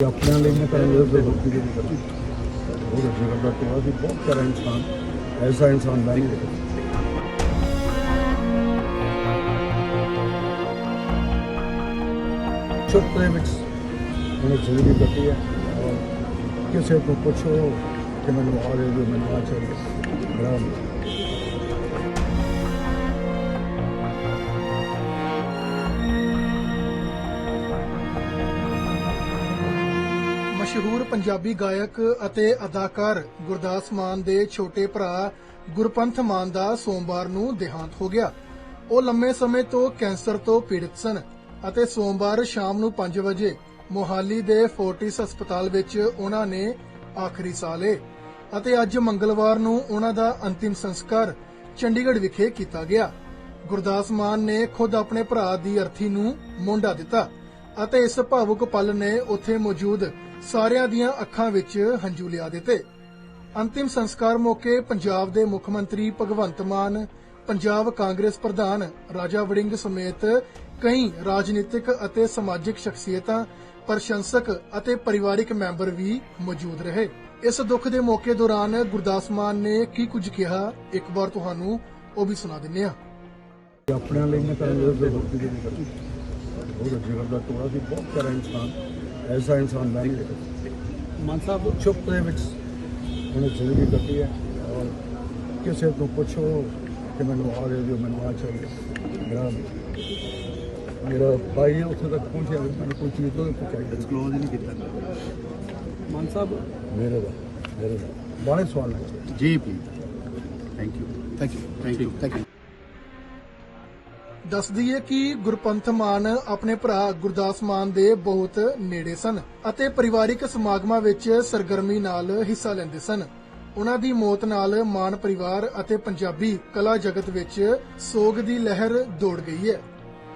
ਆਪਣਿਆਂ ਲਈ ਮੈਂ ਕਰਾਂਗਾ ਤੇ ਬਾਕੀ ਦੇ ਨਹੀਂ ਕਰਾਂਗਾ ਉਹ ਜੀਵਨ ਦਾ ਟੋਆ ਸੀ ਬਹੁਤ ਪਿਆਰਾ ਇਨਸਾਨ ਐਸਾ ਇਨਸਾਨ ਮੈਂ ਨਹੀਂ ਦੇਖਿਆ ਚੁੱਪ ਦੇ ਵਿੱਚ ਉਹਨੇ ਜ਼ਿੰਦਗੀ ਕੱਟੀ ਹੈ ਔਰ ਕਿਸੇ ਤੋਂ ਪੁੱਛੋ ਕਿ ਮੈਨੂੰ ਆ ਰਹੇ ਜੋ ਮੈਨੂੰ ਆ ਚਾਹੀਏ ਮਸ਼ਹੂਰ ਪੰਜਾਬੀ ਗਾਇਕ ਅਤੇ ਅਦਾਕਾਰ ਗੁਰਦਾਸ ਮਾਨ ਦੇ ਛੋਟੇ ਭਰਾ ਗੁਰਪੰਥ ਮਾਨ ਦਾ ਸੋਮਵਾਰ ਨੂੰ ਦੇਹਾਂਤ ਹੋ ਗਿਆ। ਉਹ ਲੰਮੇ ਸਮੇਂ ਤੋਂ ਕੈਂਸਰ ਤੋਂ ਪੀੜਤ ਸਨ ਅਤੇ ਸੋਮਵਾਰ ਸ਼ਾਮ ਨੂੰ 5 ਵਜੇ ਮੋਹਾਲੀ ਦੇ ਫੋਰਟਿਸ ਹਸਪਤਾਲ ਵਿੱਚ ਉਹਨਾਂ ਨੇ ਆਖਰੀ ਸਾਹ ਲਏ ਅਤੇ ਅੱਜ ਮੰਗਲਵਾਰ ਨੂੰ ਉਹਨਾਂ ਦਾ ਅੰਤਿਮ ਸੰਸਕਾਰ ਚੰਡੀਗੜ੍ਹ ਵਿਖੇ ਕੀਤਾ ਗਿਆ। ਗੁਰਦਾਸ ਮਾਨ ਨੇ ਖੁਦ ਆਪਣੇ ਭਰਾ ਦੀ ਅਰਥੀ ਨੂੰ ਮੋਢਾ ਦਿੱਤਾ ਅਤੇ ਇਸ ਭਾਵੁਕ ਪਲ ਨੇ ਉੱਥੇ ਮੌਜੂਦ ਸਾਰਿਆਂ ਦੀਆਂ ਅੱਖਾਂ ਵਿੱਚ ਹੰਝੂ ਲਿਆ ਦਿੱਤੇ। ਅੰਤਿਮ ਸੰਸਕਾਰ ਮੌਕੇ ਪੰਜਾਬ ਦੇ ਮੁੱਖ ਮੰਤਰੀ ਭਗਵੰਤ ਮਾਨ, ਪੰਜਾਬ ਕਾਂਗਰਸ ਪ੍ਰਧਾਨ ਰਾਜਾ ਵੜਿੰਗ ਸਮੇਤ ਕਈ ਰਾਜਨੀਤਿਕ ਅਤੇ ਸਮਾਜਿਕ ਸ਼ਖਸੀਅਤਾਂ, ਪ੍ਰਸ਼ੰਸਕ ਅਤੇ ਪਰਿਵਾਰਿਕ ਮੈਂਬਰ ਵੀ ਮੌਜੂਦ ਰਹੇ। ਇਸ ਦੁੱਖ ਦੇ ਮੌਕੇ ਦੌਰਾਨ ਗੁਰਦਾਸ ਮਾਨ ਨੇ ਕੀ ਕੁਝ ਕਿਹਾ, ਇੱਕ ਵਾਰ ਤੁਹਾਨੂੰ ਉਹ ਵੀ ਸੁਣਾ ਦਿੰਨੇ ਆ ਆਪਣਿਆਂ ਲਈ ਮੈਂ ਕਰਾਂਗਾ ਤੇ ਬਾਕੀ ਦੇ ਨਹੀਂ ਕਰਾਂਗਾ ਉਹ ਜੀਵਨ ਦਾ ਟੋਆ ਸੀ ਬਹੁਤ ਪਿਆਰਾ ਇਨਸਾਨ ਐਸਾ ਇਨਸਾਨ ਮੈਂ ਨਹੀਂ ਦੇਖਿਆ। ਮਾਨ ਸਾਹਿਬ ਚੁੱਪ ਦੇ ਵਿੱਚ ਉਹਨੇ ਜ਼ਿੰਦਗੀ ਕੱਟੀ ਹੈ ਔਰ ਕਿਸੇ ਤੋਂ ਪੁੱਛੋ ਕਿ ਮੈਨੂੰ ਆ ਰਹੇ ਜੋ ਮੈਨੂੰ ਆ ਚਾਹੀਏ। ਮੇਰਾ ਮੇਰਾ ਭਾਈ ਹੈ, ਉੱਥੇ ਤੱਕ ਪਹੁੰਚਿਆ ਮੈਨੂੰ ਕੋਈ ਚੀਜ਼ ਤੋਂ ਪੁੱਛਿਆ। ਡਿਸਕਲੋਜ਼ ਨਹੀਂ ਕੀਤਾ। ਮਾਨ ਸਾਹਿਬ। ਮੇਰੇ ਦਾ ਮੇਰੇ ਦਾ। ਬਾਰੇ ਸਵਾਲ ਨਹੀਂ ਜੀ please thank you thank you thank you thank you ਦੱਸ ਦਈਏ ਕਿ ਗੁਰਪੰਥ ਮਾਨ ਆਪਣੇ ਭਰਾ ਗੁਰਦਾਸ ਮਾਨ ਦੇ ਬਹੁਤ ਨੇੜੇ ਸਨ ਅਤੇ ਪਰਿਵਾਰਿਕ ਸਮਾਗਮਾਂ ਵਿੱਚ ਸਰਗਰਮੀ ਨਾਲ ਹਿੱਸਾ ਲੈਂਦੇ ਸਨ। ਉਹਨਾਂ ਦੀ ਮੌਤ ਨਾਲ ਮਾਨ ਪਰਿਵਾਰ ਅਤੇ ਪੰਜਾਬੀ ਕਲਾ ਜਗਤ ਵਿੱਚ ਸੋਗ ਦੀ ਲਹਿਰ ਦੌੜ ਗਈ ਹੈ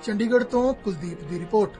ਚੰਡੀਗੜ੍ਹ ਤੋਂ ਕੁਲਦੀਪ ਦੀ ਰਿਪੋਰਟ।